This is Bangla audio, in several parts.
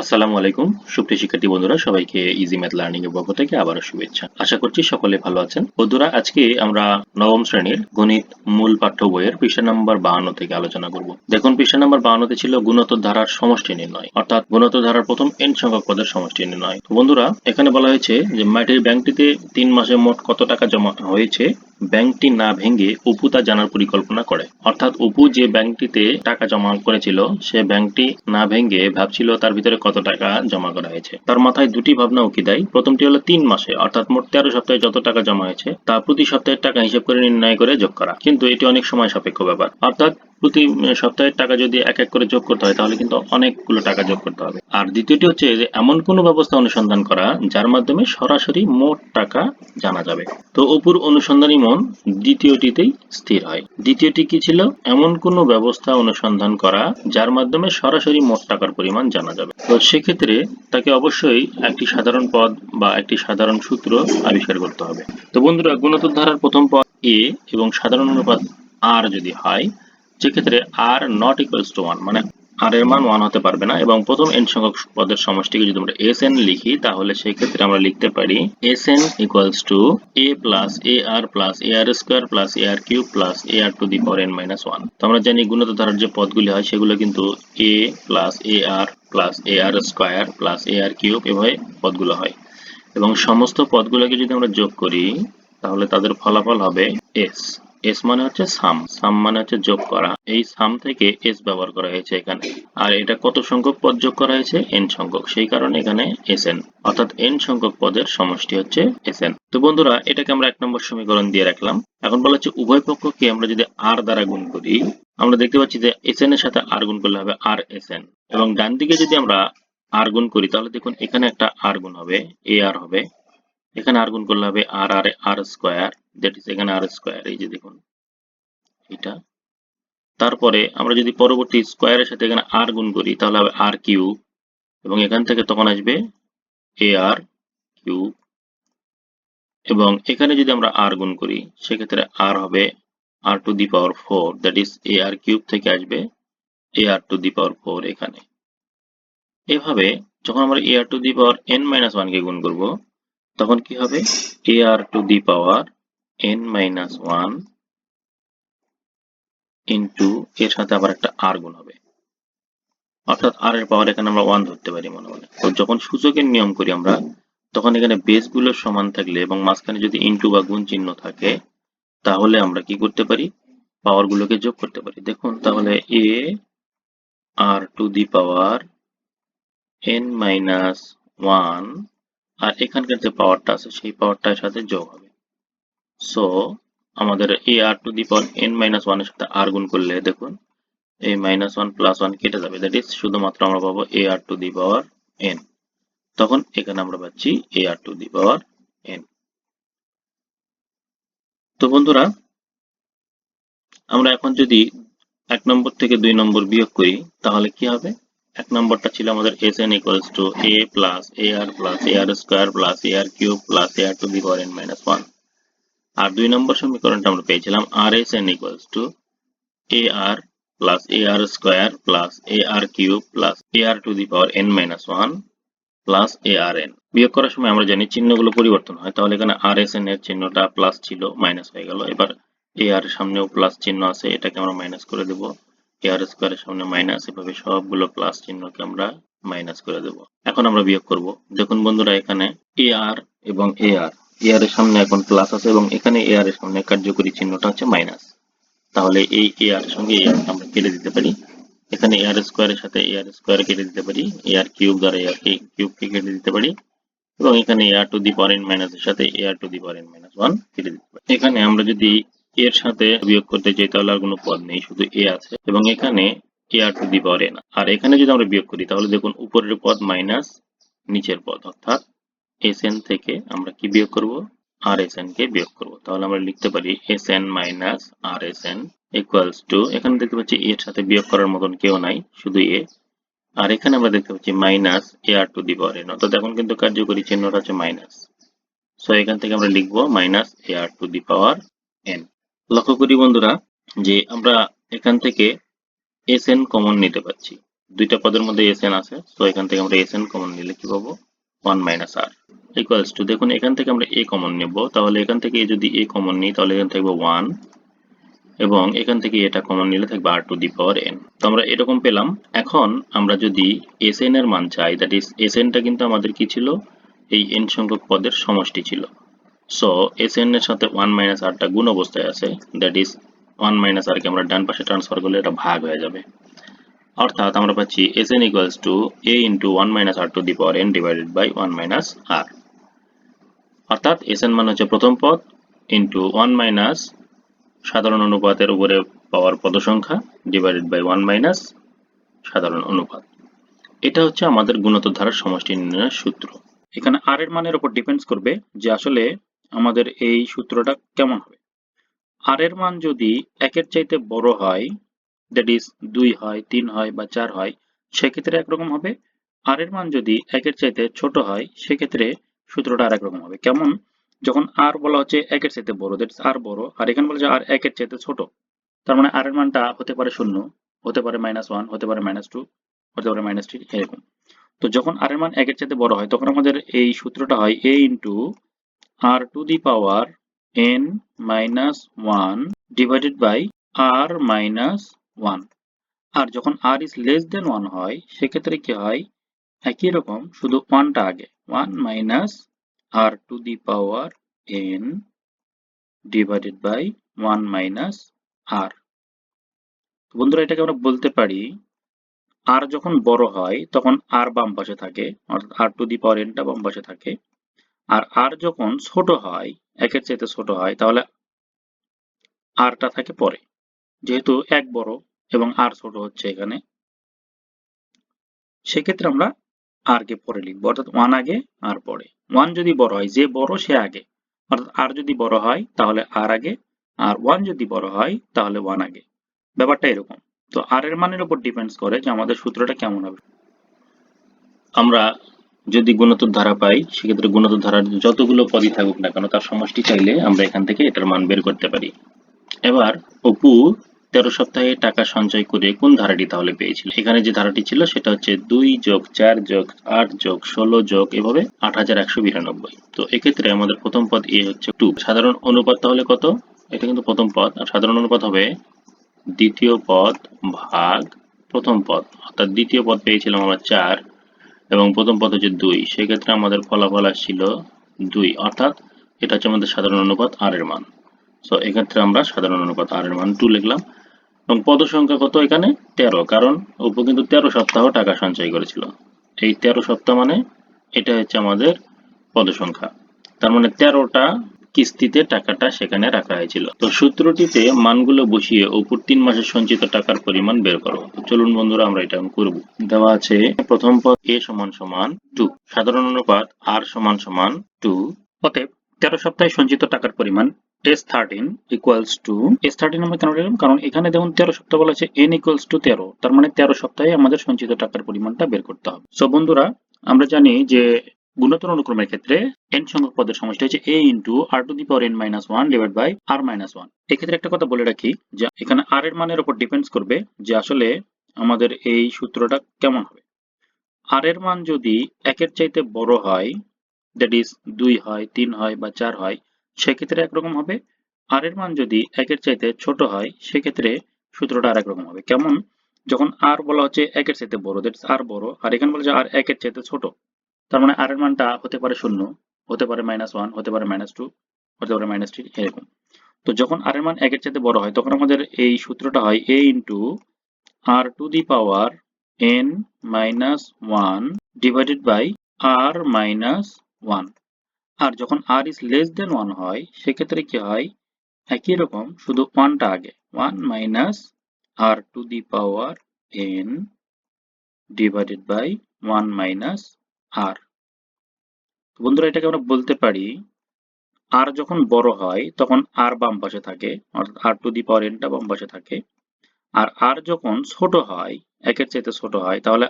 আসসালামু আলাইকুম। সুপ্রিয় শিক্ষার্থী বন্ধুরা, সবাইকে ইজি ম্যাথ লার্নিং এর পক্ষ থেকে আবারও শুভেচ্ছা। আশা করছি সকলে ভালো আছেন। বন্ধুরা, আজকে আমরা নবম শ্রেণির গণিত মূল পাঠ্য বইয়ের পৃষ্ঠা নাম্বার বাহান্ন থেকে আলোচনা করব। দেখুন, পৃষ্ঠা নাম্বার বাহান্নতে ছিল গুণোত্তর ধারার সমষ্টি নির্ণয়। অর্থাৎ গুণোত্তর ধারার প্রথম এন সংখ্যক পদের সমষ্টি নির্ণয়। বন্ধুরা, এখানে বলা হয়েছে যে মাটির ব্যাংকটিতে তিন মাসে মোট কত টাকা জমা হয়েছে? ব্যাংকটি না ভেঙে অপু তা জানার পরিকল্পনা করে। অর্থাৎ অপু যে ব্যাংকটিতে টাকা জমা করেছিল, সে ব্যাংকটি না ভেঙে ভাবছিল তার ভিতরে কত টাকা জমা করা হয়েছে। তার মাথায় দুটি ভাবনা উকি দেয়। প্রথমটি হলো তিন মাসে, অর্থাৎ মোট তেরো সপ্তাহে যত টাকা জমা হয়েছে, তা প্রতি সপ্তাহের টাকা হিসেব করে নির্ণয় করে যোগ করা। কিন্তু এটি অনেক সময় সাপেক্ষ ব্যাপার। অর্থাৎ প্রতি সপ্তাহের টাকা যদি এক এক করে যোগ করতে হয়, তাহলে কিন্তু অনেকগুলো টাকা যোগ করতে হবে। আর দ্বিতীয়টি হচ্ছে যে, এমন কোনো ব্যবস্থা অনুসন্ধান করা, যার মাধ্যমে সরাসরি মোট টাকা জানা যাবে। তো অপুর অনুসন্ধানী মন দ্বিতীয়টিতেই স্থির হয়। দ্বিতীয়টি কি ছিল? এমন কোনো ব্যবস্থা অনুসন্ধান করা, যার মাধ্যমে সরাসরি মোট টাকার পরিমাণ জানা যাবে। তো সেক্ষেত্রে তাকে অবশ্যই একটি সাধারণ পদ বা একটি সাধারণ সূত্র আবিষ্কার করতে হবে। তো বন্ধুরা, গুণোত্তর ধারার প্রথম পদ এ এবং সাধারণ অনুপাত আর যদি হয় সেক্ষেত্রে r not equals to one মানে আর এর মান ওয়ান হতে পারবে না, এবং প্রথম এন সংখ্যক পদের সমষ্টিকে যদি আমরা এস এন লিখি, তাহলে সেই ক্ষেত্রে আমরা লিখতে পারি S n equals to a plus a r plus a r square plus a r cube plus a r to the power n minus one তো আমরা জানি গুণিত ধারার যে পদগুলি হয়, সেগুলো কিন্তু a plus a r plus a r square plus a r cube এভাবে পদগুলো হয়। এবং সমস্ত পদগুলোকে যদি আমরা যোগ করি, তাহলে তাদের ফলাফল হবে এস এস মানে হচ্ছে সাম। সাম মানে হচ্ছে যোগ করা। এই সাম থেকে এস ব্যবহার করা হয়েছে এখানে। আর এটা কত সংখ্যক পদ যোগ করা হয়েছে? এন সংখ্যক। সেই কারণে এখানে এস এন অর্থাৎ এন সংখ্যক পদের সমষ্টি হচ্ছে এস এন তো বন্ধুরা, এটাকে আমরা এক নম্বর সমীকরণ দিয়ে রাখলাম। এখন বলা হচ্ছে উভয় পক্ষকে আমরা যদি আর দ্বারা গুণ করি, আমরা দেখতে পাচ্ছি যে এস এন এর সাথে আর গুণ করলে হবে আর এস এন এবং ডান দিকে যদি আমরা আর গুণ করি, তাহলে দেখুন, এখানে একটা আর গুণ হবে এ আর হবে। এখানে আর গুণ করলে হবে r r r square that is এখানে আর স্কোয়ার এই যে দেখুন এটা তারপরে আমরা যদি পরবর্তী স্কোয়ারের সাথে এখানে আর গুণ করি, তাহলে হবে আর কিউ এবং এখান থেকে তখন আসবে এ আর কিউ এবং এখানে যদি আমরা আর গুণ করি, সেক্ষেত্রে আর হবে r to the power four that is a r cube থেকে আসবে এ আর টু দি পাওয়ার ফোর এখানে। এভাবে যখন আমরা a r to the power n minus ওয়ানকে গুণ করব তখন কি হবে? A r to the power n minus one into এর সাথে আবার একটা আর গুণ হবে। অর্থাৎ আর এর পাওয়ার এখানে আমরা ওয়ান ধরতে পারি মনে মনে। তো যখন সূচকের নিয়ম করি আমরা, তখন এখানে বেসগুলো সমান থাকলে এবং মাঝখানে যদি ইন্টু বা গুণ চিহ্ন থাকে, তাহলে আমরা কি করতে পারি? পাওয়ার গুলোকে যোগ করতে পারি। দেখুন, তাহলে a r to the power n minus one r এখানকার যে পাওয়ারটা আছে, সেই পাওয়ারটার সাথে যোগ হবে। সো আমাদের a r to the power n minus ওয়ানের সাথে আর গুণ করলে দেখুন, এই মাইনাস ওয়ান প্লাস ওয়ান কেটে যাবে। দ্যাট ইজ শুধুমাত্র আমরা পাবো এ আর টু দি পাওয়ার এন তখন এখানে আমরা পাচ্ছি এ আর টু দি পাওয়ার এন তো বন্ধুরা, আমরা এখন যদি এক নম্বর থেকে দুই নম্বর বিয়োগ করি, তাহলে কি হবে? এক নম্বরটা ছিল আমাদের S n equals to a plus a r plus a r square plus a r cube plus a r to the power n minus one আর দুই নম্বর সমীকরণটা আমরা পেয়েছিলাম r S n equals to a r plus a r square plus a r cube plus a r to the power n minus one plus a r n বিয়োগ করার সময় আমরা জানি চিহ্নগুলো পরিবর্তন হয়, তাহলে এখানে আর এস এন এর চিহ্নটা প্লাস ছিল মাইনাস হয়ে গেল। এবার এ আর সামনেও প্লাস চিহ্ন আছে, এটাকে আমরা মাইনাস করে দেবো। এ আর স্কোয়ারের সামনে মাইনাস এভাবে সবগুলো প্লাস চিহ্নকে আমরা মাইনাস করে দেব এখন আমরা বিয়োগ করব দেখুন বন্ধুরা এখানে এ আর এবং এ আর এ আর এর সামনে এখন প্লাস আছে এবং এখানে এ আর এর সামনে কার্যকরী চিহ্নটা হচ্ছে মাইনাস তাহলে এই এ আর এর সঙ্গে এ আর আমরা কেটে দিতে পারি এখানে এ আর স্কোয়ারের সাথে এ আর স্কোয়ার কেটে দিতে পারি এ আর কিউব দ্বারা এ আর কিউবকে কেটে দিতে পারি এবং এখানে A R to the power n মাইনাসের সাথে a r to the power n minus one কেটে দিতে পারি এখানে আমরা যদি এর সাথে বিয়োগ করতে চাই তাহলে আর কোনো পদ নেই, শুধু এ আছে, এবং এখানে A R to the power N আর এখানে যদি আমরা বিয়োগ করি, তাহলে দেখুন উপরের পদ মাইনাস নিচের পদ, অর্থাৎ এস এন থেকে আমরা কি বিয়োগ করব? আর এস এন কে বিয়োগ করব। তাহলে আমরা লিখতে পারি S n minus r S n equals to এখানে দেখতে পাচ্ছি এর সাথে বিয়োগ করার মতন কেউ নাই, শুধু এ। আর এখানে আমরা দেখতে পাচ্ছি minus a r to the power n অর্থাৎ এখন কিন্তু কার্যকরী চিহ্নটা হচ্ছে মাইনাস। সো এখান থেকে আমরা লিখব minus a r to the power n. লক্ষ্য করি বন্ধুরা, যে আমরা এখান থেকে এস এন কমন নিতে পারছি। দুইটা পদের মধ্যে এস এন আছে, তো এখান থেকে আমরা এস এন কমন নিলে কি পাবো? One minus r equals to দেখুন এখান থেকে আমরা এ কমন নেব, তাহলে এখান থেকে যদি এ কমন নিই, তাহলে এখানে থাকবে ওয়ান এবং এখান থেকে এটা কমন নিলে থাকবে আর টু দি পাওয়ার এন তো আমরা এরকম পেলাম। এখন আমরা যদি এস এন এর মান চাই দ্যাট ইজ এস এনটা কিন্তু আমাদের কি ছিল? এই এন সংখ্যক পদের সমষ্টি ছিল। সো এস এন এর সাথে ওয়ান মাইনাস আরটা গুণ অবস্থায় আছে দ্যাট ইজ ওয়ান মাইনাস আরকে আমরা ডান পাশে ট্রান্সফার করলে এটা ভাগ হয়ে যাবে। অর্থাৎ আমরা পাচ্ছি S n equals to a into one minus r to the power n divided by one minus r অর্থাৎ এস এন মান হচ্ছে প্রথম পদ ইন্টু ওয়ান মাইনাস সাধারণ অনুপাতের উপরে পাওয়ার পদ সংখ্যা ডিভাইডেড বাই ওয়ান মাইনাস সাধারণ অনুপাত। এটা হচ্ছে আমাদের গুণোত্তর ধারার সমষ্টি নির্ণয়ের সূত্র। এখানে আর এর মানের উপর ডিপেন্ডস করবে যে আসলে আমাদের এই সূত্রটা কেমন হবে? আর এর মান যদি একের চাইতে বড় হয় দ্যাট ইজ দুই হয়, তিন হয় বা চার হয়, সেক্ষেত্রে একরকম হবে। আর এর মান যদি একের চাইতে ছোট হয়, সেক্ষেত্রে সূত্রটা আর একরকম হবে। কেমন? যখন আর বলা হচ্ছে একের চাইতে বড় দ্যাট আর বড়, আর এখানে বলা হচ্ছে আর একের চাইতে ছোট, তার মানে আর এর মানটা হতে পারে শূন্য, হতে পারে মাইনাস ওয়ান হতে পারে মাইনাস টু হতে পারে মাইনাস থ্রি এরকম। তো যখন আর এর মান একের চাইতে বড় হয়, তখন আমাদের এই সূত্রটা হয় a into r to the power n minus one divided by r minus one আর যখন r is less than one হয়, সেক্ষেত্রে কি হয়? একই রকম, শুধু ওয়ানটা আগে। One minus r to the power n divided by one minus r বন্ধুরা, এটাকে আমরা বলতে পারি আর যখন বড় হয়, তখন আর বাম পাশে থাকে, অর্থাৎ আর টু দি পাওয়ার এনটা বাম পাশে থাকে। আর আর যখন ছোট হয়, একের চাইতে ছোট হয়, তাহলে আরটা থাকে পরে। যেহেতু এক বড় এবং আর ছোট হচ্ছে এখানে, সেক্ষেত্রে আমরা আর কে পরে লিখব। অর্থাৎ ওয়ান আগে, আর পরে। ওয়ান যদি বড় হয়, যে বড় সে আগে। অর্থাৎ আর যদি বড় হয়, তাহলে আর আগে। আর ওয়ান যদি বড় হয়, তাহলে ওয়ান আগে। ব্যাপারটা এরকম। তো আর এর মানের উপর ডিপেন্ডস করে যে আমাদের সূত্রটা কেমন হবে। আমরা যদি গুণোত্তর ধারা পাই, সেক্ষেত্রে গুণোত্তর ধারার যতগুলো পদই থাকুক না কেন, তার সমষ্টি চাইলে আমরা এখান থেকে এটার মান বের করতে পারি। এবার অপু তেরো সপ্তাহে টাকা সঞ্চয় করে কোন ধারাটি তাহলে পেয়েছিল? এখানে যে ধারাটি ছিল, সেটা হচ্ছে দুই যোগ চার যোগ আট যোগ ষোলো যোগ এভাবে আট হাজার একশো বিরানব্বই। তো এক্ষেত্রে আমাদের প্রথম পদ এ হচ্ছে টু। সাধারণ অনুপাত তাহলে কত? এটা কিন্তু প্রথম পদ। আর সাধারণ অনুপাত হবে দ্বিতীয় পদ ভাগ প্রথম পদ। অর্থাৎ দ্বিতীয় পদ পেয়েছিলাম আমরা চার। এবং প্রথম পদ হচ্ছে দুই। সেক্ষেত্রে আমাদের ফলাফল আসছিল দুই। অর্থাৎ এটা হচ্ছে আমাদের সাধারণ অনুপাত আর এর মান। সো এক্ষেত্রে আমরা সাধারণ অনুপাত আর এর মান টু লিখলাম। এবং পদ সংখ্যা কত এখানে? তেরো। কারণ উপ কিন্তু তেরো সপ্তাহ টাকা সঞ্চয় করেছিল। এই তেরো সপ্তাহ মানে এটা হচ্ছে আমাদের পদ সংখ্যা। তার মানে তেরোটা কিস্তিতে টাকাটা সেখানে রাখা হয়েছিল। তো সূত্রটিতে মানগুলো বসিয়ে অপুর তিন মাসের সঞ্চিত টাকার পরিমাণ বের করো। চলুন বন্ধুরা, আমরা এটা করব। দেওয়া আছে প্রথম পদ এ সমান সমান টু। সাধারণ অনুপাত আর সমান সমান টু। অতএব তেরো সপ্তাহে সঞ্চিত টাকার পরিমাণ S thirteen equals to S thirteen আমরা কেন লিখলাম? কারণ এখানে দেখুন তেরো সপ্তাহ বলা আছে, এন ইকুয়ালস টু তেরো। তার মানে তেরো সপ্তাহে আমাদের সঞ্চিত টাকার পরিমাণটা বের করতে হবে। সো বন্ধুরা, আমরা জানি যে গুণোত্তর অনুক্রমের ক্ষেত্রে এন সংখ্যক পদের সমষ্টি হচ্ছে a into r to the power n minus one divide by r minus one এক্ষেত্রে একটা কথা বলে রাখি যে এখানে আর এর মানের উপর ডিপেন্ডস করবে যে আসলে আমাদের এই সূত্রটা কেমন হবে। আর এর মান যদি একের চাইতে বড় হয় দ্যাট ইজ দুই হয়, তিন হয় বা চার হয়, সেক্ষেত্রে একরকম হবে। আর এর মান যদি একের চাইতে ছোট হয়, সেক্ষেত্রে সূত্রটা আর একরকম হবে। কেমন? যখন আর বলা হচ্ছে একের চাইতে বড় দ্যাটস আর বড়, আর এখানে বলা হচ্ছে আর একের চাইতে ছোট। তার মানে আর এর মানটা হতে পারে শূন্য, হতে পারে মাইনাস ওয়ান হতে পারে মাইনাস টু হতে পারে মাইনাস থ্রি এরকম। তো যখন আর এর মান একের চাইতে বড় হয়, তখন আমাদের এই সূত্রটা হয় a into r to the power n minus one divided by r minus one আর যখন r is less than one হয়, সেক্ষেত্রে কি হয়? একই রকম, শুধু ওয়ানটা আগে। One minus r to the power n divided by one minus r বন্ধুরা, এটাকে আমরা বলতে পারি আর যখন বড় হয়, তখন আর বাম পাশে থাকে, অর্থাৎ আর টু দি পাওয়ার এনটা বাম পাশে থাকে। আর আর যখন ছোট হয়, একের চাইতে ছোট হয়, তাহলে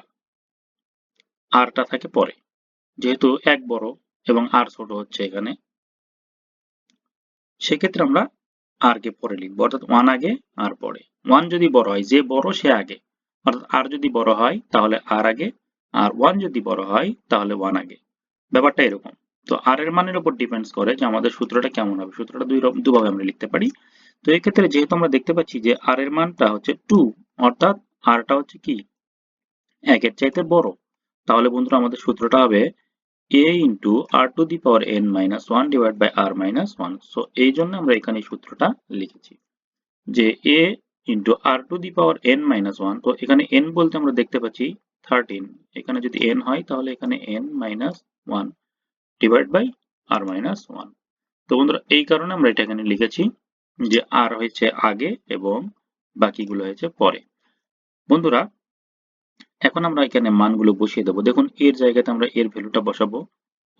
আরটা থাকে পরে। যেহেতু এক বড় এবং আর ছোট হচ্ছে এখানে, সেক্ষেত্রে আমরা আর কে পরে লিখব, অর্থাৎ ওয়ান আগে, আর পরে। ওয়ান যদি বড় হয়, যে বড় সে আগে। অর্থাৎ আর যদি বড় হয়, তাহলে আর আগে আর ওয়ান যদি বড় হয়, তাহলে ওয়ান আগে। ব্যাপারটা এরকম। তো আর এর মানের উপর ডিপেন্ডস করে যে আমাদের সূত্রটা কেমন হবে। সূত্রটা দুই দুভাবে আমরা লিখতে পারি। তো এই ক্ষেত্রে যেহেতু আমরা দেখতে পাচ্ছি যে আর এর মানটা হচ্ছে টু অর্থাৎ আরটা হচ্ছে কি? একের চাইতে বড়। তাহলে বন্ধুরা, আমাদের সূত্রটা হবে a into r to the power n minus one divide by r minus one so এই জন্য আমরা এখানে সূত্রটা লিখেছি। যে a into r to the power n minus one তো এখানে n বলতে আমরা দেখতে পাচ্ছি থার্টিন এখানে যদি n হয়, তাহলে এখানে n minus one divide by r minus one তো বন্ধুরা, এই কারণে আমরা এটা এখানে লিখেছি যে আর হয়েছে আগে এবং বাকিগুলো হয়েছে পরে। বন্ধুরা, এখন আমরা এখানে মানগুলো বসিয়ে দেবো। দেখুন, এর জায়গাতে আমরা এর ভ্যালুটা বসাবো।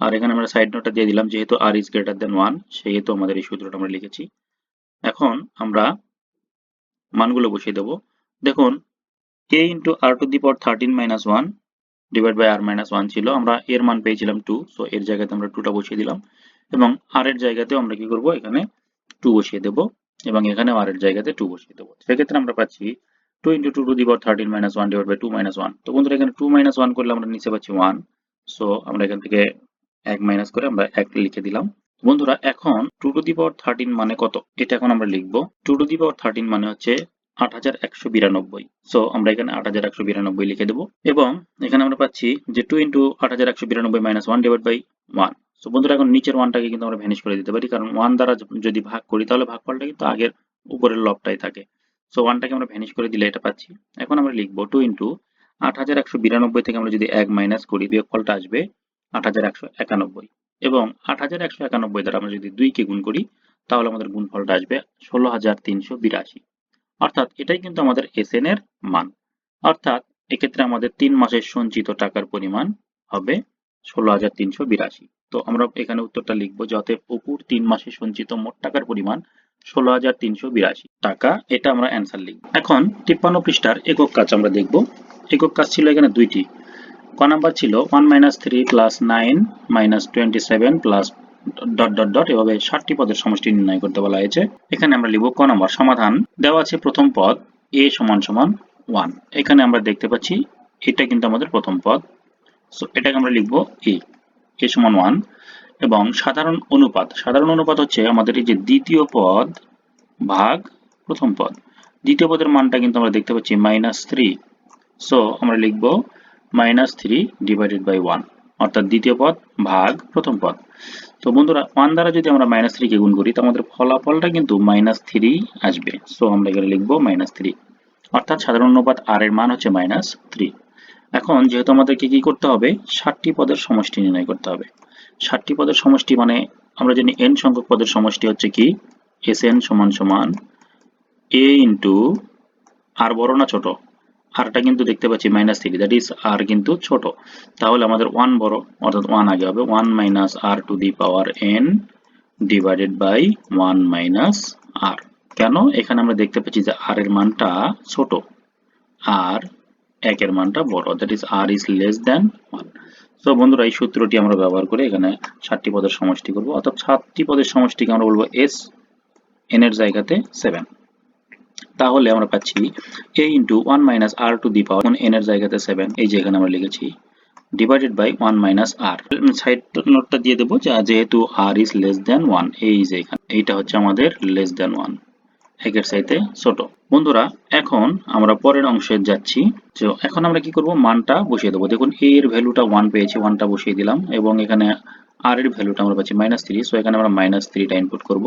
আর এখানে আমরা সাইড নোটটা দিয়ে দিলাম, যেহেতু r is greater than one সেহেতু আমাদের এই সূত্রটা আমরা লিখেছি। এখন আমরা মানগুলো বসিয়ে দেবো। দেখুন k into r to the power thirteen minus one divide by r minus one ছিল, আমরা এর মান পেয়েছিলাম টু সো এর জায়গাতে আমরা টুটা বসিয়ে দিলাম, এবং আর এর জায়গাতেও আমরা কি করব? এখানে টু বসিয়ে দেব, এবং এখানে আর এর জায়গাতে টু বসিয়ে দেবো। সেক্ষেত্রে আমরা পাচ্ছি two into two to the power thirteen minus one divide by two minus one তো বন্ধুরা, এখানে টু মাইনাস ওয়ান করলে আমরা নিচে পাচ্ছি ওয়ান সো আমরা এখান থেকে এক মাইনাস করে আমরা এক লিখে দিলাম। বন্ধুরা, এখন two to the power thirteen মানে কত? এটা এখন আমরা লিখব। Two to the power thirteen মানে হচ্ছে আট হাজার একশো বিরানব্বই। সো আমরা এখানে আট হাজার একশো বিরানব্বই লিখে দেবো। এবং এখানে আমরা পাচ্ছি যে টু ইন্টু আট হাজার একশো বিরানব্বই minus one divide by one so বন্ধুরা, এখন নিচের ওয়ানটাকে কিন্তু আমরা ভ্যানিশ করে দিতে পারি। কারণ ওয়ান দ্বারা যদি ভাগ করি, তাহলে ভাগফলটা কিন্তু আগের উপরের লবটাই থাকে। সো ওয়ানটাকে আমরা ভ্যানিশ করে দিলে এটা পাচ্ছি। এখন আমরা লিখব টু ইন্টু আট হাজার একশো বিরানব্বই থেকে আমরা যদি এক মাইনাস করি, বিয়োগফলটা আসবে আট হাজার একশো একানব্বই। এবং আট হাজার একশো একানব্বই দ্বারা আমরা যদি দুইকে গুণ করি, তাহলে আমাদের গুণফলটা আসবে ষোলো হাজার তিনশো বিরাশি। অর্থাৎ এটাই কিন্তু আমাদের এসএন এর মান। অর্থাৎ এক্ষেত্রে আমাদের তিন মাসের সঞ্চিত টাকার পরিমাণ হবে ষোলো হাজার তিনশো বিরাশি। তো আমরা এখানে উত্তরটা লিখব যে অতএব অপুর তিন মাসে সঞ্চিত মোট টাকার পরিমাণ ষোলো হাজার তিনশো বিরাশি। টাকা, এটা আমরা অ্যান্সার লিখব। এখন তিপ্পান্ন পৃষ্ঠার একক কাজ আমরা দেখব। একক কাজ ছিল এখানে দুইটি। ক নাম্বার ছিল one minus three plus nine minus twenty seven plus dot dot dot এভাবে ষাটটি পদের সমষ্টি নির্ণয় করতে বলা হয়েছে। এখানে আমরা লিখব ক নম্বর, সমাধান। দেওয়া আছে প্রথম পদ এ সমান সমান ওয়ান এখানে আমরা দেখতে পাচ্ছি এটা কিন্তু আমাদের প্রথম পদ। সো এটাকে আমরা লিখব এ এ সমান ওয়ান এবং সাধারণ অনুপাত সাধারণ অনুপাত হচ্ছে আমাদের এই যে দ্বিতীয় পদ ভাগ প্রথম পদ। দ্বিতীয় পদের মানটা কিন্তু আমরা দেখতে পাচ্ছি মাইনাস থ্রি সো আমরা লিখব minus three divided by one অর্থাৎ দ্বিতীয় পদ ভাগ প্রথম পদ। তো বন্ধুরা ওয়ান দ্বারা যদি আমরা মাইনাস থ্রিকে গুণ করি তো আমাদের ফলাফলটা কিন্তু মাইনাস থ্রি আসবে। সো আমরা এখানে লিখব মাইনাস থ্রি অর্থাৎ সাধারণ অনুপাত আর এর মান হচ্ছে মাইনাস থ্রি এখন যেহেতু আমাদেরকে কি করতে হবে? ষাটটি পদের সমষ্টি নির্ণয় করতে হবে। ষাটটি পদের সমষ্টি মানে আমরা জানি এন সংখ্যক পদের সমষ্টি হচ্ছে কি? এস এন সমান সমান এ ইন্টু আর বড় না ছোট? আরটা কিন্তু দেখতে পাচ্ছি minus three that is r কিন্তু ছোট। তাহলে আমাদের ওয়ান বড়, অর্থাৎ ওয়ান আগে হবে। One minus r to the power n divided by one minus r কেন? এখানে আমরা দেখতে পাচ্ছি যে আর এর মানটা ছোট আর একের মানটা বড় that is r is less than one তো বন্ধুরা, এই সূত্রটি আমরা ব্যবহার করে এখানে ষাটটি পদের সমষ্টি করব, অর্থাৎ সাতটি পদের সমষ্টিকে আমরা বলব এস এন এর জায়গাতে সেভেন তাহলে আমরা পাচ্ছি a into one minus r to the power n এর জায়গাতে সেভেন এই যে এখানে আমরা লিখেছি divided by one minus r side নোটটা দিয়ে দেবো, যে যেহেতু r is less than one এই যে এখানে, এইটা হচ্ছে আমাদের লেস দেন ওয়ান একের চাইতে ছোট। বন্ধুরা, এখন আমরা পরের অংশে যাচ্ছি, তো এখন আমরা কি করব, মানটা বসিয়ে দেবো। দেখুন, a এর ভ্যালুটা ওয়ান পেয়েছি ওয়ানটা বসিয়ে দিলাম, এবং এখানে আর এর ভ্যালুটা আমরা পাচ্ছি মাইনাস থ্রি সো এখানে আমরা মাইনাস থ্রিটা ইনপুট করব।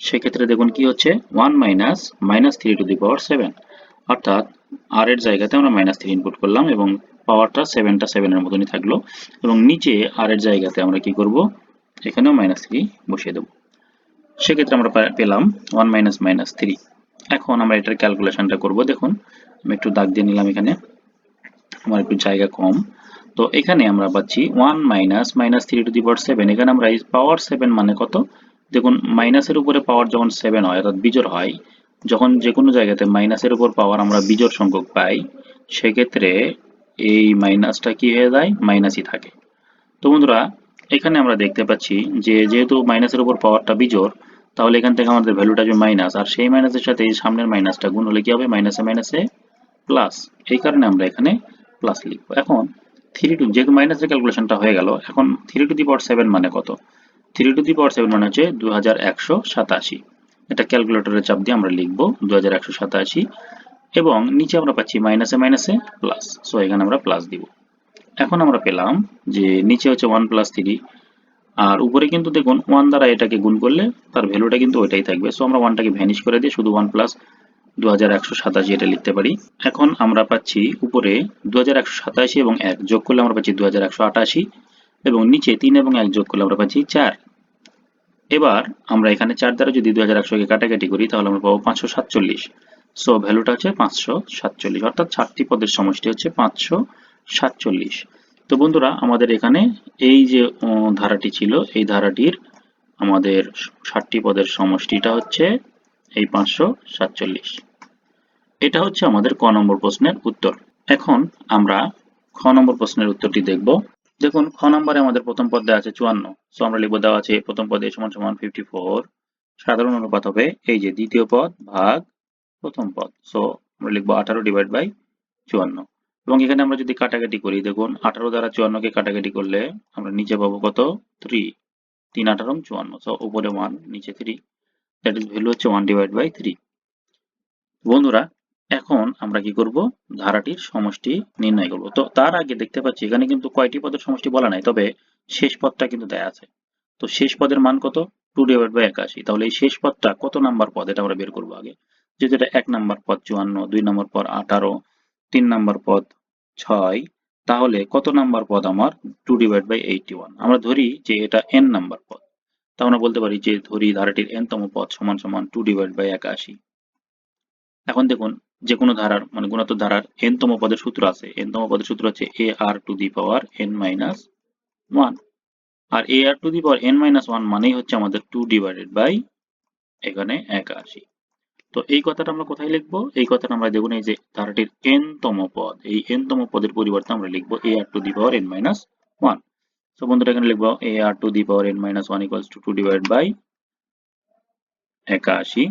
সেক্ষেত্রে দেখুন কি হচ্ছে? One minus minus three to the power seven অর্থাৎ আর এর জায়গাতে আমরা মাইনাস থ্রি ইনপুট করলাম এবং পাওয়ারটা সেভেনটা সেভেনের মতনই থাকল। এবং নিচে আর এর জায়গাতে আমরা কি করব? এখানেও মাইনাস থ্রি বসিয়ে দেবো। সেক্ষেত্রে আমরা পেলাম ওয়ান মাইনাস মাইনাস থ্রি এখন আমরা এটার ক্যালকুলেশনটা করব। দেখুন, আমি একটু দাগ দিয়ে নিলাম এখানে। আমার একটু জায়গা কম। তো এখানে আমরা পাচ্ছি one minus minus three to the power seven এখানে আমরা এই পাওয়ার সেভেন মানে কত? দেখুন মাইনাসের উপরে পাওয়ার যখন সেভেন হয়, অর্থাৎ বিজোড় হয়, যখন যে কোনো জায়গাতে মাইনাসের উপর পাওয়ার আমরা বিজোড় সংখ্যক পাই, সেক্ষেত্রে এই মাইনাসটা কি হয়ে যায়? মাইনাসই থাকে। তো বন্ধুরা, এখানে আমরা দেখতে পাচ্ছি যে যেহেতু মাইনাসের উপর পাওয়ারটা বিজোড়, তাহলে এখান থেকে আমাদের ভ্যালুটা আসবে মাইনাস আর সেই মাইনাসের সাথে এই সামনের মাইনাসটা গুণ হলে কি হবে? মাইনাসে মাইনাসে প্লাস এই কারণে আমরা এখানে প্লাস লিখব। এখন থ্রি টু যেহেতু মাইনাসের ক্যালকুলেশনটা হয়ে গেল, এখন three to the power seven মানে কত? Three to the power seven মানে হচ্ছে দু হাজার একশো সাতাশি। এটা ক্যালকুলেটরের চাপ দিয়ে আমরা লিখব দু একশো সাতাশি এবং নিচে আমরা পাচ্ছি মাইনাসে মাইনাসে প্লাস সো এখানে আমরা প্লাস দিব। এখন আমরা পেলাম যে নিচে হচ্ছে ওয়ান প্লাস থ্রি আর উপরে কিন্তু দেখুন ওয়ান দ্বারা এটাকে গুণ করলে তার ভ্যালুটা কিন্তু ওইটাই থাকবে। সো আমরা ওয়ানটাকে ভ্যানিশ করে দিয়ে শুধু ওয়ান প্লাস দু এটা লিখতে পারি। এখন আমরা পাচ্ছি উপরে দু এবং এক যোগ করলে আমরা পাচ্ছি দু এবং নিচে তিন এবং এক যোগ করলে আমরা পাচ্ছি চার। এবার আমরা এখানে চার দ্বারা যদি দু হাজার একশোকে কাটাকাটি করি, তাহলে আমরা পাবো পাঁচশো সাতচল্লিশ। সো ভ্যালুটা হচ্ছে পাঁচশো সাতচল্লিশ, অর্থাৎ চারটি পদের সমষ্টি হচ্ছে পাঁচশো সাতচল্লিশ। তো বন্ধুরা, আমাদের এখানে এই যে ধারাটি ছিল, এই ধারাটির আমাদের ষাটটি পদের সমষ্টিটা হচ্ছে এই পাঁচশো সাতচল্লিশ। এটা হচ্ছে আমাদের ক নম্বর প্রশ্নের উত্তর। এখন আমরা খ নম্বর প্রশ্নের উত্তরটি দেখব। দেখুন, খ নম্বরে আমাদের প্রথম পদ আছে চুয়ান্ন। সো আমরা লিখব, দেওয়া আছে প্রথম পদে সমান সমান ফিফটি ফোর সাধারণ অনুপাত হবে এই যে দ্বিতীয় পদ ভাগ প্রথম পদ। সো আমরা লিখব আঠারো ডিভাইড বাই চুয়ান্ন। এবং এখানে আমরা যদি কাটাকাটি করি, দেখুন, আঠারো দ্বারা চুয়ান্নকে কাটাকাটি করলে আমরা নিচে পাবো কত? থ্রি তিন আঠারো, চুয়ান্ন। সো উপরে ওয়ান নিচে থ্রি দ্যাট ইজ ভ্যালু হচ্ছে ওয়ান ডিভাইড বাই থ্রি বন্ধুরা এখন আমরা কি করব? ধারাটির সমষ্টি নির্ণয় করব। তো তার আগে দেখতে পাচ্ছি, এখানে কিন্তু কয়টি পদের সমষ্টি বলা নাই, তবে শেষ পদটা কিন্তু দেয়া আছে। তো শেষ পদের মান কত? টু ডিভাইড বাই একাশি। তাহলে এই শেষ পদটা কত নাম্বার পদ? এটা আমরা বের করব আগে। যেহেতু এটা এক নাম্বার পদ, চুয়ান্ন, দুই নম্বর পদ, আঠারো, তিন নাম্বার পদ, ছয়, তাহলে কত নাম্বার পদ আমার? Two divide by eighty one. আমরা ধরি যে এটা এন নাম্বার পদ। তা আমরা বলতে পারি যে ধরি ধারাটির এন তম পদ সমান সমান টু ডিভাইড বাই একাশি। এখন দেখুন যে কোনো ধারার মানে গুণাত্মক ধারার এন তম পদের সূত্র আছে। এন তম পদের সূত্র হচ্ছে a r to the power n minus one R a r to the power n minus one মানেই হচ্ছে আমাদের টু ডিভাইডেড বাই এখানে একাশি। তো এই কথাটা আমরা কোথায় লিখব? এই কথাটা আমরা দেখুন, এই যে ধারাটির এন তম পদ, এই এন তম পদের পরিবর্তে আমরা লিখব a r to the power n minus one তো বন্ধুরা, এখানে লিখব a r to the power n minus one equals to two divide by একাশি।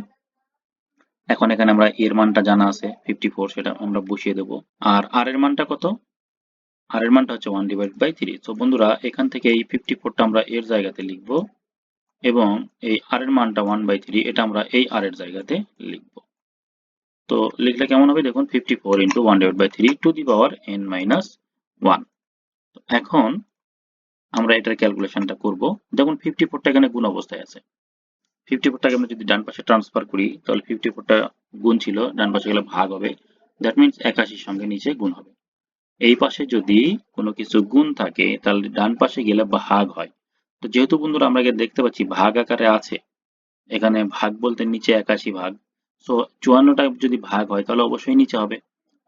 এখন এখানে আমরা এর মানটা জানা আছে ফিফটি ফোর সেটা আমরা বসিয়ে দেবো। আর আর এর মানটা কত? আর এর মানটা হচ্ছে ওয়ান ডিভাইড বাই থ্রি তো বন্ধুরা, এখান থেকে এই ফিফটি ফোরটা আমরা এর জায়গাতে লিখব এবং এই আর এর মানটা ওয়ান বাই থ্রি এটা আমরা এই আর এর জায়গাতে লিখব। তো লিখলে কেমন হবে? দেখুন fifty four into one divide by three to the power n minus one এখন আমরা এটার ক্যালকুলেশনটা করব। দেখুন ফিফটি ফোরটা এখানে গুণ অবস্থায় আছে। ফিফটি ফোরটাকে আমরা যদি ডান পাশে ট্রান্সফার করি, তাহলে ফিফটি ফোরটা গুণ ছিল, ডান পাশে গেলে ভাগ হবে। দ্যাট মিনস একাশির সঙ্গে নিচে গুণ হবে। এই পাশে যদি কোনো কিছু গুণ থাকে, তাহলে ডান পাশে গেলে ভাগ হয়। তো যেহেতু বন্ধুরা আমরা দেখতে পাচ্ছি ভাগ আকারে আছে, এখানে ভাগ বলতে নিচে একাশি ভাগ। সো চুয়ান্নটা যদি ভাগ হয়, তাহলে অবশ্যই নিচে হবে।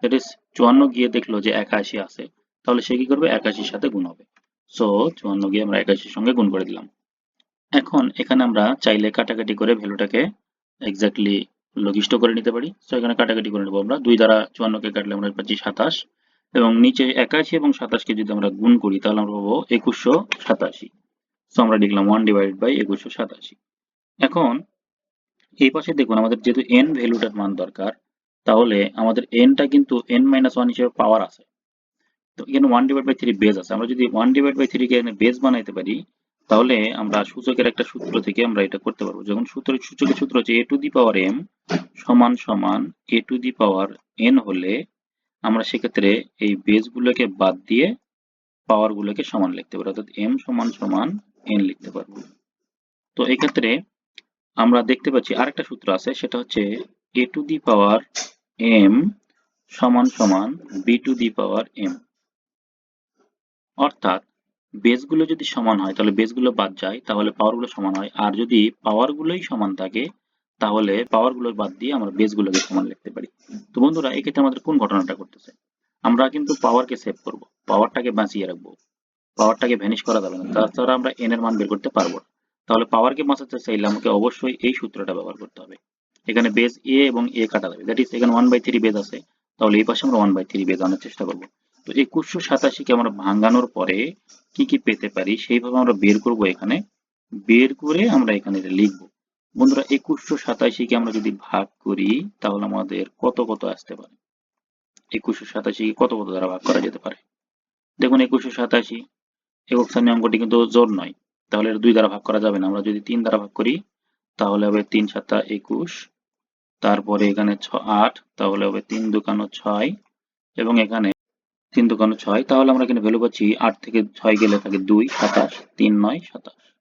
দ্যাট ইজ চুয়ান্ন গিয়ে দেখল যে একাশি আছে, তাহলে সে কি করবে? একাশির সাথে গুণ হবে। সো চুয়ান্ন গিয়ে আমরা একাশির সঙ্গে গুণ করে দিলাম। এখন এখানে আমরা চাইলে কাটাকাটি করে ভ্যালুটাকে এক্স্যাক্টলি লঘিষ্ঠ করে নিতে পারি। সো এখানে কাটাকাটি করে নেব আমরা। দুই দ্বারা চুয়ান্নকে কাটলে আমরা পাচ্ছি সাতাশ। এবং নিচে একাশি এবং সাতাশকে যদি আমরা গুণ করি, তাহলে আমরা পাবো একুশশো সাতাশি। সো আমরা লিখলাম ওয়ান ডিভাইড বাই একুশশো সাতাশি। এখন, এই পাশে দেখুন, আমাদের যেহেতু এন ভ্যালুটার মান দরকার, তাহলে আমাদের এনটা কিন্তু এন মাইনাস ওয়ান হিসেবে পাওয়ার আছে। তো এখানে one divide by three base আছে। আমরা যদি ওয়ান ডিভাইড বাই থ্রি কে এখানে বেজ বানাইতে পারি তাহলে আমরা সূচকের একটা সূত্র থেকে আমরা এটা করতে পারব। যখন সূত্র, সূচকের সূত্র হচ্ছে এ টু দি পাওয়ার এম সমান সমান এ টু দি পাওয়ার এন হলে আমরা সেক্ষেত্রে এই বেজ গুলোকে বাদ দিয়ে পাওয়ার গুলোকে সমান লিখতে পারি। অর্থাৎ এম সমান সমান এন লিখতে পারব। তো এক্ষেত্রে আমরা দেখতে পাচ্ছি আরেকটা সূত্র আছে, সেটা হচ্ছে এ টু দি পাওয়ার এম সমান সমান b to the power m অর্থাৎ বেসগুলো যদি সমান হয়, তাহলে বেসগুলো বাদ যায়, তাহলে পাওয়ারগুলো সমান হয়। আর যদি পাওয়ারগুলোই সমান থাকে, তাহলে পাওয়ারগুলো বাদ দিয়ে আমরা বেসগুলোকে সমান লিখতে পারি। তো বন্ধুরা এক্ষেত্রে আমাদের কোন ঘটনাটা করতেছে আমরা কিন্তু পাওয়ারকে সেভ করব। পাওয়ারটাকে বাঁচিয়ে রাখব। পাওয়ারটাকে ভ্যানিশ করা যাবে না। তাছাড়া আমরা এন এর মান বের করতে পারব না। তাহলে পাওয়ারকে বাঁচাতে চাইলে আমাকে অবশ্যই এই সূত্রটা ব্যবহার করতে হবে। এখানে বেস এ এবং এ কাটা যাবে। দ্যাট ইজ এখানে ওয়ান বাই থ্রি বেস আছে। তাহলে এই পাশে আমরা ওয়ান বাই থ্রি বেস আনার চেষ্টা করব। তো একুশশো সাতাশিকে আমরা ভাঙানোর পরে কি কি পেতে পারি সেইভাবে আমরা বের করব এখানে। বের করে আমরা এখানে লিখব। বন্ধুরা, একুশশো সাতাশিকে আমরা যদি ভাগ করি, তাহলে আমাদের কত কত আসতে পারে? একুশশো সাতাশি কত কত দ্বারা ভাগ করা যেতে পারে? দেখুন, একুশশো সাতাশি একক স্থানীয় অঙ্কটি কিন্তু জোর নয়। তাহলে দুই দ্বারা ভাগ করা যাবে না। আমরা যদি তিন দ্বারা ভাগ করি, তাহলে হবে তিন সাতা একুশ। তারপরে এখানে ছ আট, তাহলে হবে তিন দুকানো ছয়। এবং এখানে তিন দুকানো ছয়, তাহলে আমরা এখানে ভ্যালু পাচ্ছি আট থেকে ছয় গেলে থাকে দুই, সাতাশ, তিন, নয়, সাতাশ।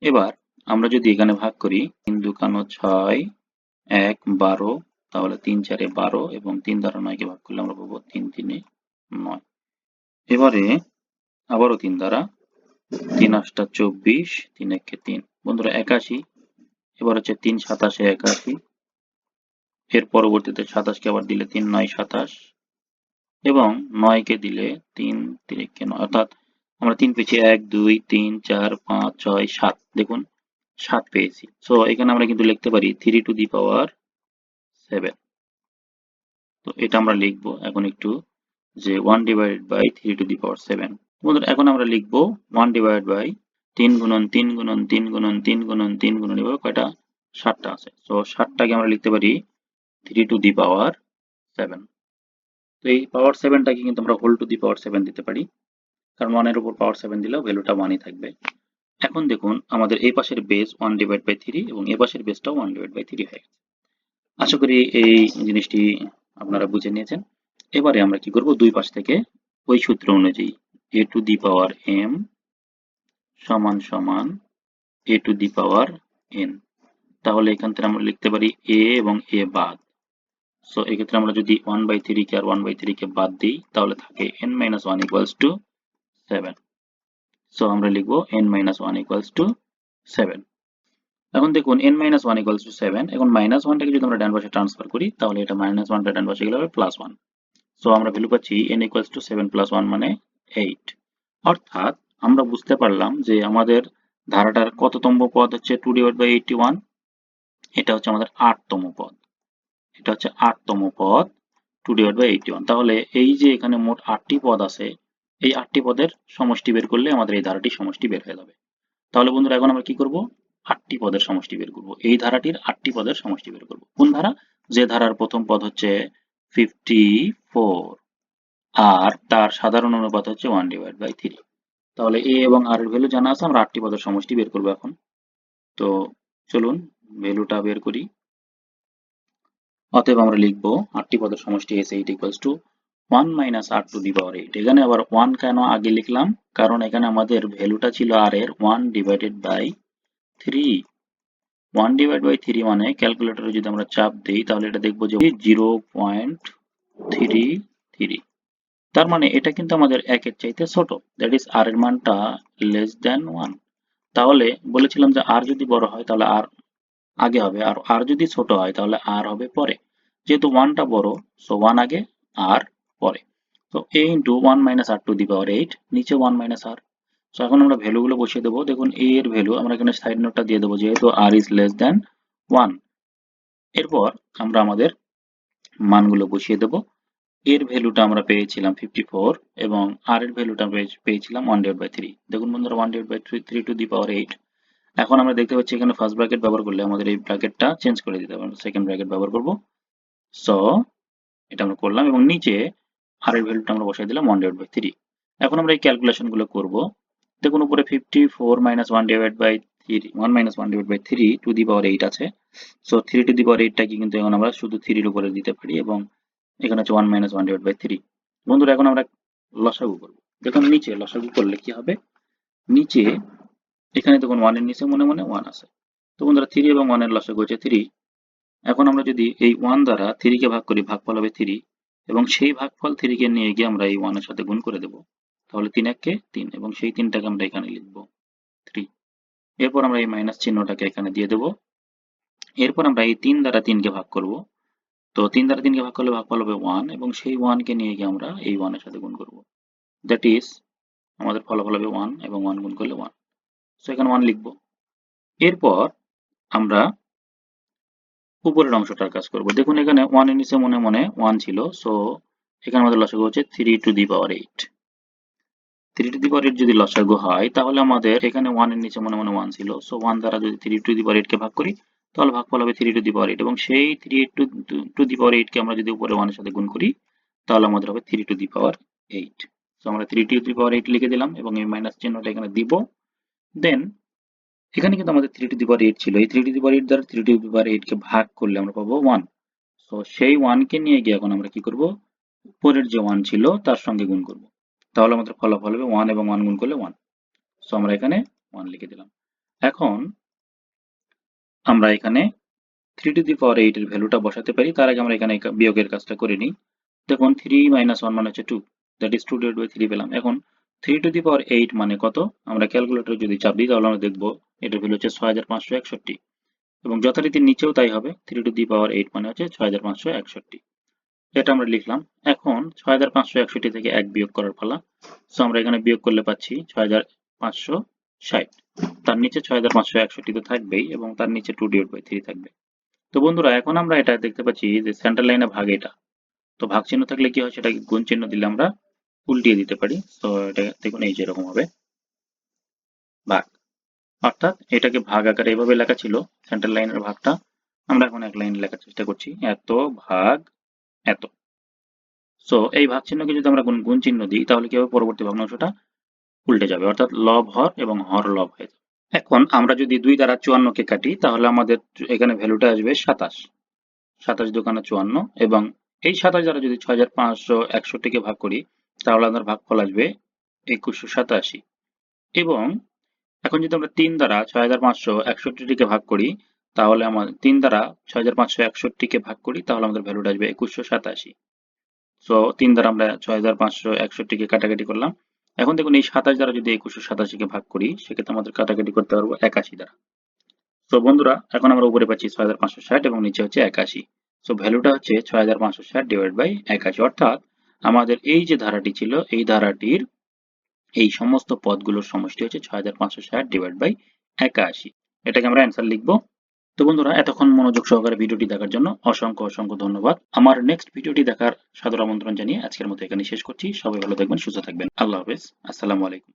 এবার আমরা যদি এখানে ভাগ করি, তিন দুকানো ছয়, এক, বারো, তাহলে তিন চারে বারো এবং তিন দ্বারা নয়কে ভাগ করলে আমরা পাবো তিন, তিনে নয়। এবারে আবারও তিন দ্বারা, তিন আটটা চব্বিশ, তিন একে তিন। বন্ধুরা, একাশি। এবার হচ্ছে তিন সাতাশে একাশি। এর পরবর্তীতে সাতাশকে আবার দিলে তিন, নয়, সাতাশ। এবং নয়কে দিলে তিন তিরিকে নয় অর্থাৎ আমরা তিন পেয়েছি এক, দুই, তিন, চার, পাঁচ, ছয়, সাত। দেখুন, সাত পেয়েছি। সো এখানে আমরা কিন্তু লিখতে পারি three to the power seven তো এটা আমরা লিখব এখন একটু যে one divided by three to the power seven বন্ধুরা, এখন আমরা লিখব ওয়ান ডিভাইড বাই তিন গুণন তিন গুণন তিন গুণন তিন গুণন তিন গুণন এভাবে কয়টা? ষাটটা আছে। সো ষাটটাকে আমরা লিখতে পারি three to the power seven তো এই পাওয়ার সেভেনটাকে কিন্তু আমরা whole to the power seven দিতে পারি। কারণ ওয়ানের উপর পাওয়ার সেভেন দিলেও ভ্যালুটা ওয়ানই থাকবে। এখন দেখুন, আমাদের এই পাশের base one divide by three এবং এ পাশের বেসটাও ওয়ান ডিভাইড বাই থ্রি হয়ে গেছে। আশা করি এই জিনিসটি আপনারা বুঝে নিয়েছেন। এবারে আমরা কি করব? দুই পাশ থেকে ওই সূত্র অনুযায়ী এ টু দি পাওয়ার এম সমান সমান এ টু দি পাওয়ার এন তাহলে এখান থেকে আমরা লিখতে পারি এ এবং এ বাদ। সো এক্ষেত্রে আমরা যদি ওয়ান বাই থ্রি কে আর ওয়ান বাই থ্রি কে বাদ দিই, তাহলে থাকে n minus one equals to seven so আমরা লিখব n minus one equals to seven এখন দেখুন n minus one equals to seven এখন মাইনাস ওয়ানটাকে যদি আমরা ডান পাশে ট্রান্সফার করি, তাহলে এটা মাইনাস ওয়ানটা ডান পাশে গেলে হবে প্লাস ওয়ান সো আমরা ভ্যালু পাচ্ছি n equals to seven plus one মানে এইট অর্থাৎ, আমরা বুঝতে পারলাম যে আমাদের ধারাটার কততম পদ হচ্ছে two divide by eighty one এটা হচ্ছে আমাদের আটতম পদ। এটা হচ্ছে আটতম পদ two divide by eighty one তাহলে এই যে এখানে মোট আটটি পদ আছে, এই আটটি পদের সমষ্টি বের করলে আমাদের এই ধারাটির সমষ্টি বের হয়ে যাবে। তাহলে বন্ধুরা, এখন আমরা কি করব? আটটি পদের সমষ্টি বের করব। এই ধারাটির আটটি পদের সমষ্টি বের করব। কোন ধারা? যে ধারার প্রথম পদ হচ্ছে ফিফটি ফোর আর তার সাধারণ অনুপাত হচ্ছে ওয়ান ডিভাইড বাই থ্রি তাহলে এ এবং আর এর ভ্যালু জানা আছে, আমরা আটটি পদের সমষ্টি বের করব এখন। তো চলুন ভ্যালুটা বের করি। অতএব আমরা লিখব আটটি পদের সমষ্টি S eight equals to one minus r to the power eight এখানে আবার ওয়ান কেন আগে লিখলাম? কারণ এখানে আমাদের ভ্যালুটা ছিল আর এর one divided by three one divide by three মানে ক্যালকুলেটরে যদি আমরা চাপ দিই, তাহলে এটা দেখব যে জিরো পয়েন্ট থ্রি থ্রি তার মানে এটা কিন্তু আমাদের একের চাইতে ছোট। দ্যাট ইজ আর এর মানটা লেস দেন ওয়ান তাহলে বলেছিলাম যে আর যদি বড় হয়, তাহলে আর আগে হবে, আর আর যদি ছোট হয় তাহলে আর হবে পরে। যেহেতু ওয়ানটা বড় সো ওয়ান আগে, আর পরে। তো a into one minus r to the power eight নিচে ওয়ান মাইনাস আর সো এখন আমরা ভ্যালুগুলো বসিয়ে দেবো। দেখুন এ এর ভ্যালু আমরা এখানে সাইড নোটটা দিয়ে দেবো, যেহেতু r is less than one এরপর আমরা আমাদের মানগুলো বসিয়ে দেবো। এর ভ্যালুটা আমরা পেয়েছিলাম ফিফটি ফোর এবং আর এর ভ্যালুটা পেয়েছিলাম ওয়ান ডিভাইড বাই থ্রি দেখুন বন্ধুরা one divide by three three to the power eight এখন আমরা দেখতে পাচ্ছি এখানে ফার্স্ট ব্র্যাকেট ব্যবহার করলে আমাদের এই ব্র্যাকেটটা চেঞ্জ করে দিতে হবে। সেকেন্ড ব্র্যাকেট ব্যবহার করব। সো এটা আমরা করলাম এবং নিচে আর এর ভ্যালুটা আমরা বসাই দিলাম ওয়ান ডিভাইড বাই থ্রি এখন আমরা এই ক্যালকুলেশনগুলো করব। দেখুন, উপরে fifty four minus one divide by three one minus one divide by three to the power eight আছে। So three to the power এইটটাকে কিন্তু এখন আমরা শুধু থ্রির উপরে দিতে পারি এবং এখানে হচ্ছে one minus one divide by three বন্ধুরা, এখন আমরা লসাগু করব। দেখুন, নিচে লসাগু করলে কি হবে? নিচে এখানে দেখুন ওয়ানের নিচে মনে মনে ওয়ান আছে। তো বন্ধুরা থ্রি এবং ওয়ানের লসাগু হচ্ছে থ্রি এখন আমরা যদি এই ওয়ান দ্বারা থ্রিকে ভাগ করি, ভাগফল হবে থ্রি এবং সেই ভাগফল থ্রিকে নিয়ে গিয়ে আমরা এই ওয়ানের সাথে গুণ করে দেব। তাহলে তিন এককে তিন। এবং সেই তিনটাকে আমরা এখানে লিখব থ্রি এরপর আমরা এই মাইনাস চিহ্নটাকে এখানে দিয়ে দেব। এরপর আমরা এই তিন দ্বারা তিনকে ভাগ করব। তো তিন দ্বারা তিনকে ভাগ করলে ভাগফল হবে ওয়ান এবং সেই ওয়ানকে নিয়ে গিয়ে আমরা এই ওয়ানের সাথে গুণ করব। দ্যাট ইজ আমাদের ফলাফল হবে ওয়ান এবং ওয়ান গুণ করলে ওয়ান সো এখানে ওয়ান লিখব। এরপর আমরা উপরের অংশটার কাজ করব। দেখুন এখানে ওয়ানের নিচে মনে মনে ওয়ান ছিল। সো এখানে আমাদের লসাগু হচ্ছে three to the power eight three to the power eight যদি লসাগু হয়, তাহলে আমাদের এখানে ওয়ানের নিচে মনে মনে ওয়ান ছিল। সো ওয়ান দ্বারা যদি three to the power eight কে ভাগ করি, তাহলে ভাগফল হবে three to the power eight এবং সেই three to to the power eight কে আমরা যদি উপরে ওয়ানের সাথে গুণ করি, তাহলে আমাদের হবে three to the power eight তো আমরা three to the power eight লিখে দিলাম এবং এই মাইনাস চিহ্নটা এখানে দিব। দেন এখানে কিন্তু আমাদের three to the power eight ছিল। এই three to the power eight দ্বারা three to the power eight কে ভাগ করলে আমরা পাবো ওয়ান তো সেই ওয়ানকে নিয়ে গিয়ে এখন আমরা কি করব? উপরের যে ওয়ান ছিল, তার সঙ্গে গুণ করব। তাহলে আমাদের ফলাফল হবে ওয়ান এবং ওয়ান গুণ করলে ওয়ান সো আমরা এখানে ওয়ান লিখে দিলাম। এখন, আমরা এখানে three to the power eight এর ভ্যালুটা বসাতে পারি। তার আগে আমরা এখানে বিয়োগের কাজটা করে নিই। দেখুন থ্রি মাইনাস ওয়ান মানে হচ্ছে two that is two divide by three পেলাম। এখন three to the power eight মানে কত? আমরা ক্যালকুলেটর যদি চাপ দিই, তাহলে আমরা দেখব এটার ভ্যালু হচ্ছে ছয় হাজার পাঁচশো একষট্টি। এবং যথারীতি নিচেও তাই হবে three to the power eight মানে হচ্ছে ছয় হাজার পাঁচশো একষট্টি। এটা আমরা লিখলাম। এখন ছয় হাজার পাঁচশো একষট্টি থেকে এক বিয়োগ করার পালা। সো আমরা এখানে বিয়োগ করলে পাচ্ছি ছয় হাজার পাঁচশো ষাট। তার নিচে ছয় হাজার পাঁচশো একষট্টি তো থাকবেই, এবং তার নিচে টু ডিভাইড বাই থ্রি থাকবে। তো বন্ধুরা, এখন আমরা এটা দেখতে পাচ্ছি যে সেন্টার লাইনে ভাগ এটা। তো ভাগ চিহ্ন থাকলে কি হয়? সেটাকে গুণ চিহ্ন দিলে আমরা উল্টিয়ে দিতে পারি। তো এটা দেখুন, এই যেরকম হবে। ভাগ। অর্থাৎ এটাকে ভাগ আকারে এভাবে লেখা ছিল সেন্টার লাইনের ভাগটা। আমরা এখন এক লাইনে লেখার চেষ্টা করছি। এত ভাগ, এত। সো এই ভাগ চিহ্নকে যদি আমরা গুণ চিহ্ন দিই, তাহলে কি হবে? পরবর্তী ভগ্নাংশটা উল্টে যাবে। অর্থাৎ লব, হর এবং হর লব হয়ে যাবে। এখন আমরা যদি দুই দ্বারা চুয়ান্নকে কাটি, তাহলে আমাদের এখানে ভ্যালুটা আসবে সাতাশ। সাতাশ দোকানে চুয়ান্ন এবং এই সাতাশ দ্বারা যদি ছয় হাজার পাঁচশো একষট্টিকে ভাগ করি তাহলে আমাদের ভাগফল আসবে একুশশো সাতাশি। এবং এখন যদি আমরা তিন দ্বারা ছয় হাজার পাঁচশো একষট্টিটিকে ভাগ করি, তাহলে আমাদের তিন দ্বারা ছয় হাজার পাঁচশো একষট্টিকে ভাগ করি, তাহলে আমাদের ভ্যালুটা আসবে একুশশো সাতাশি। সো তিন দ্বারা আমরা ছয় হাজার পাঁচশো একষট্টিকে কাটাকাটি করলাম। এখন দেখুন এই সাতাশ দ্বারা যদি একুশশো সাতাশিকে ভাগ করি, সেক্ষেত্রে আমাদের কাটাকাটি করতে পারব একাশি দ্বারা। তো বন্ধুরা, এখন আমরা উপরে পাচ্ছি ছয় হাজার পাঁচশো ষাট এবং নিচে হচ্ছে একাশি। সো ভ্যালুটা হচ্ছে ছয় হাজার পাঁচশো ষাট ডিভাইড বাই একাশি। অর্থাৎ আমাদের এই যে ধারাটি ছিল, এই ধারাটির এই সমস্ত পদগুলোর সমষ্টি হচ্ছে ছয় হাজার পাঁচশো ষাট ডিভাইড বাই একাশি। এটাকে আমরা অ্যান্সার লিখব। তো বন্ধুরা, এতক্ষণ মনোযোগ সহকারে ভিডিওটি দেখার জন্য অসংখ্য অসংখ্য ধন্যবাদ। আমার নেক্সট ভিডিওটি দেখার সাদর আমন্ত্রণ জানিয়ে আজকের মতো এখানে শেষ করছি। সবাই ভালো থাকবেন, সুস্থ থাকবেন। আল্লাহ হাফেজ। আসসালামু আলাইকুম।